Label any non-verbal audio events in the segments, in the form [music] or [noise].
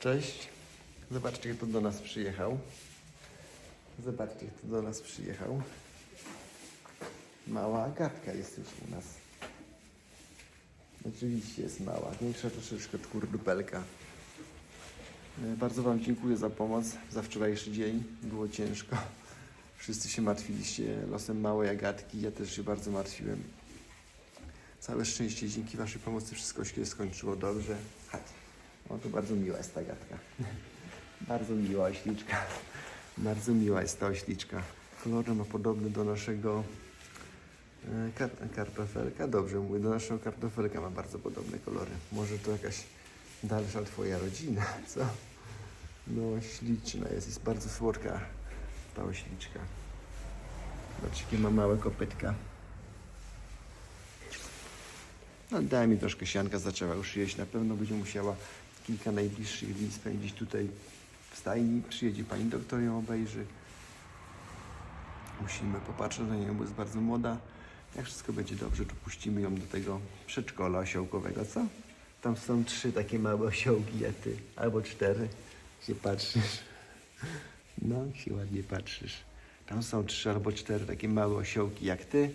Cześć. Zobaczcie, kto do nas przyjechał. Zobaczcie, kto do nas przyjechał. Mała Agatka jest już u nas. Oczywiście jest mała, większa troszeczkę kurdupelka. E, Bardzo Wam dziękuję za pomoc, za wczorajszy dzień. Było ciężko. Wszyscy się martwiliście losem małej Agatki. Ja też się bardzo martwiłem. Całe szczęście, dzięki Waszej pomocy wszystko się skończyło dobrze. Chodź. O, to bardzo miła jest ta Agatka. bardzo miła ośliczka. Bardzo miła jest ta ośliczka. Kolor ma podobny do naszego e, kar kartofelka. Dobrze mówię, do naszego kartofelka ma bardzo podobne kolory. Może to jakaś dalsza Twoja rodzina, co? No, śliczna jest, jest bardzo słodka ta ośliczka. Zobaczcie, jakie ma małe kopytka. No, daj mi troszkę sianka, zaczęła już jeść. Na pewno będzie musiała kilka najbliższych dni spędzić tutaj w stajni. Przyjedzie pani doktor, ją obejrzy. Musimy popatrzeć na nią, bo jest bardzo młoda. Jak wszystko będzie dobrze, to puścimy ją do tego przedszkola osiołkowego, co? Tam są trzy takie małe osiołki, jak ty, albo cztery. Się patrzysz. No, się ładnie patrzysz. Tam są trzy albo cztery takie małe osiołki jak ty.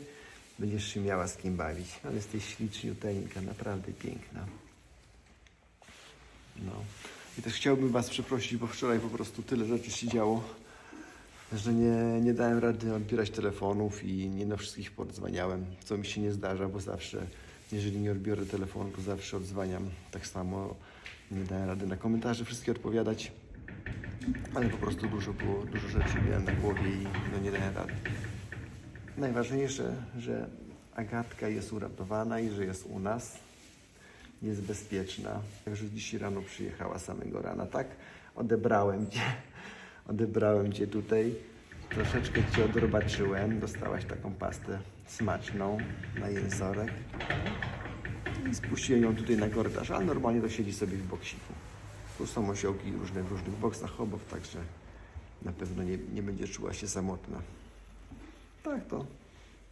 Będziesz się miała z kim bawić. Ale jesteś śliczniuteńka, naprawdę piękna. No. I też chciałbym Was przeprosić, bo wczoraj po prostu tyle rzeczy się działo, że nie, nie dałem rady odbierać telefonów i nie na wszystkich podzwaniałem, co mi się nie zdarza, bo zawsze, jeżeli nie odbiorę telefonu, to zawsze odzwaniam. Tak samo nie dałem rady na komentarze wszystkie odpowiadać, ale po prostu dużo było, dużo rzeczy miałem na głowie i no nie dałem rady. Najważniejsze, że Agatka jest uratowana i że jest u nas. Jest bezpieczna. Także dzisiaj rano przyjechała samego rana, tak? Odebrałem cię. [laughs] Odebrałem cię tutaj. Troszeczkę cię odrobaczyłem. Dostałaś taką pastę smaczną na jęzorek. I spuściłem ją tutaj na korytarz, ale normalnie to siedzi sobie w boksiku. Tu są osiołki różne w różnych boksach obok, także na pewno nie, nie będzie czuła się samotna. Tak to.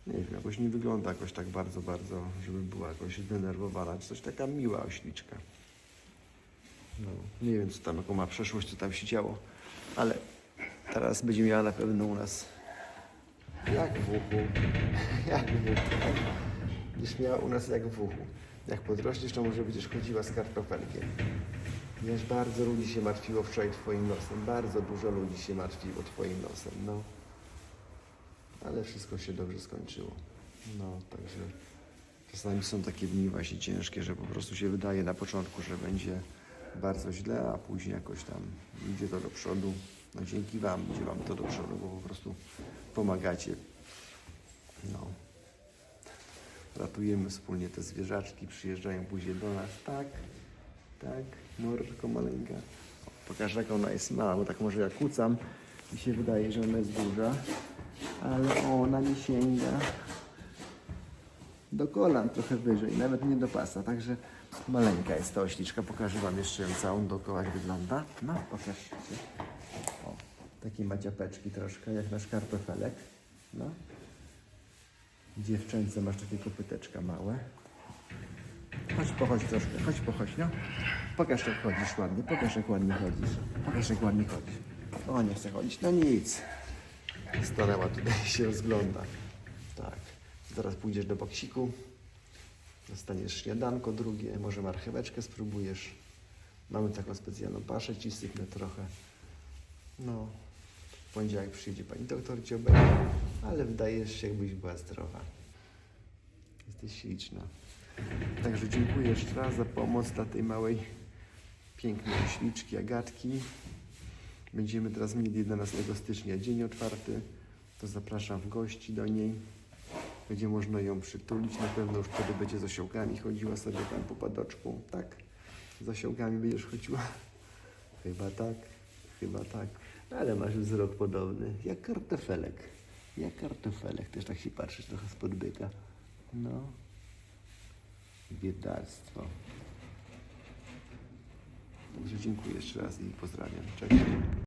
Nie wiem, jakoś nie wygląda jakoś tak bardzo, bardzo, żeby była jakoś zdenerwowana, czy coś taka miła ośliczka. No, nie wiem, co tam, jaką ma przeszłość, co tam się działo, ale teraz będzie miała na pewno u nas jak w uchu, jak w uchu. Miała u nas jak w uchu. Jak podrośniesz, to może będziesz chodziła z kartofelkiem. Wiesz, bardzo ludzi się martwiło wczoraj twoim nosem, bardzo dużo ludzi się martwiło twoim nosem, no ale wszystko się dobrze skończyło. No, także czasami są takie dni właśnie ciężkie, że po prostu się wydaje na początku, że będzie bardzo źle, a później jakoś tam idzie to do przodu. No dzięki Wam idzie Wam to do przodu, bo po prostu pomagacie. No. Ratujemy wspólnie te zwierzaczki, przyjeżdżają później do nas. Tak, tak, mordko maleńka. Pokażę jak ona jest mała, bo tak może ja kucam i się wydaje, że ona jest duża ale ona nie sięga do kolan trochę wyżej, nawet nie do pasa, także maleńka jest ta ośliczka. Pokażę Wam jeszcze ją całą dookoła, jak wygląda. No, pokażcie. O, takie ma dziapeczki troszkę, jak nasz kartofelek. No. Dziewczęce masz takie kopyteczka małe. Chodź pochodź troszkę, chodź pochodź, no. Pokaż jak chodzisz ładnie, pokaż jak ładnie chodzisz. Pokaż jak ładnie chodzisz. O, nie chce chodzić, no nic. Stanęła tutaj się rozgląda. Tak. Zaraz pójdziesz do boksiku. Dostaniesz śniadanko drugie, może marcheweczkę spróbujesz. Mamy taką specjalną paszę, ci sypnę trochę. No, w poniedziałek przyjdzie pani doktor, cię obejrzy, ale wydajesz się, jakbyś była zdrowa. Jesteś śliczna. Także dziękuję jeszcze raz za pomoc dla tej małej, pięknej śliczki, Agatki. Będziemy teraz mieli 11 stycznia dzień otwarty, to zapraszam w gości do niej. Będzie można ją przytulić, na pewno już wtedy będzie z osiołkami chodziła sobie tam po padoczku, tak? Z osiołkami będziesz chodziła? [laughs] Chyba tak, chyba tak. Ale masz wzrok podobny, jak kartofelek. Jak kartofelek, też tak się patrzysz trochę spod byka. No, biedactwo. Także dziękuję jeszcze raz i pozdrawiam. Cześć.